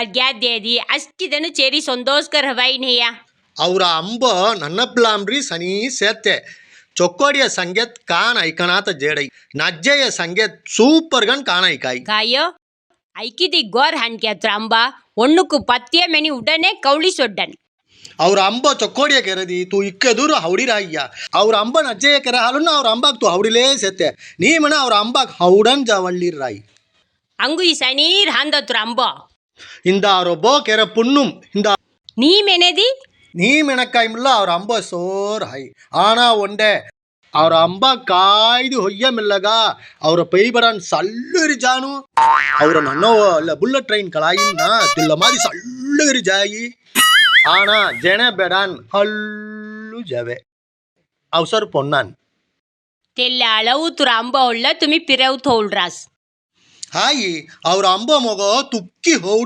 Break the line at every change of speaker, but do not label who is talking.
ಅರ್ಘ್ಯಾದ್ಯದಿ ಅಷ್ಟಿದನು ಚೇರಿ ಸಂದೋಸ್ಕರ ವೈನಯ್ಯ
ಅವರ ಅಂಬ ನನ್ನ ಪ್ಲಾಮ್ರಿ ಸನಿ ಸೇತೆ ಚೊಕ್ಕೋಡಿಯ ಸಂಗೇತ್ ಕಾನ್ ಐಕಣಾತ ಜೇಡೈ ನಜ್ಜೆಯ ಸಂಗೇತ್ ಸೂಪರ್ ಗನ್ ಕಾನ್ ಐಕಾಯಿ
ಕಾಯೋ ಐಕಿದಿ ಗೋರ್ ಹನ್ಕ್ಯಾತ್ರ ಅಂಬ ಒಣ್ಣುಕು ಪತ್ತಿಯ ಮೆನಿ ಉಡನೆ ಕೌಳಿ ಸೊಡ್ಡನ್
ಅವ್ರ ಅಂಬ ಚೊಕ್ಕೋಡಿಯ ಕೆರದಿ ತೂ ಇಕ್ಕದೂರು ಹೌಡಿರಾಯ್ಯ ಅವ್ರ ಅಂಬ ನಜ್ಜೆಯ ಕೆರ ಹಾಲನ್ನ ಅವ್ರ ಅಂಬಾಕ್ ತೂ ಹೌಡಿಲೇ ಸೆತ್ತೆ ನೀ ಮನ ಅವ್ರ ಅಂಬಾಕ್ ಹೌಡನ್ ಜವಳ್ಳಿರಾಯಿ
ಅಂಗು ಈ ಸನೀರ್ ಹಂದತ್ರ ಅಂಬ
இந்த ரொபோ கேர புண்ணும் இந்த
நீ மெனதி
நீ மெனக்காய் முல்ல அவர் அம்ப சோர் ஹாய் ஆனா ஒண்டே அவர் அம்ப காய்து மில்லகா அவர் பெய்படான் சல்லுரி ஜானு அவர் மாதிரி சல்லுரி ஜாயி ஆனா ஜென ஹல்லு ஜவே அவசர் பொன்னான்
தெல்ல அளவு உள்ள துமி பிறவு தோல்றாஸ்
ஹாய் அவர் அம்ப முகம் துக்கி ஹோடி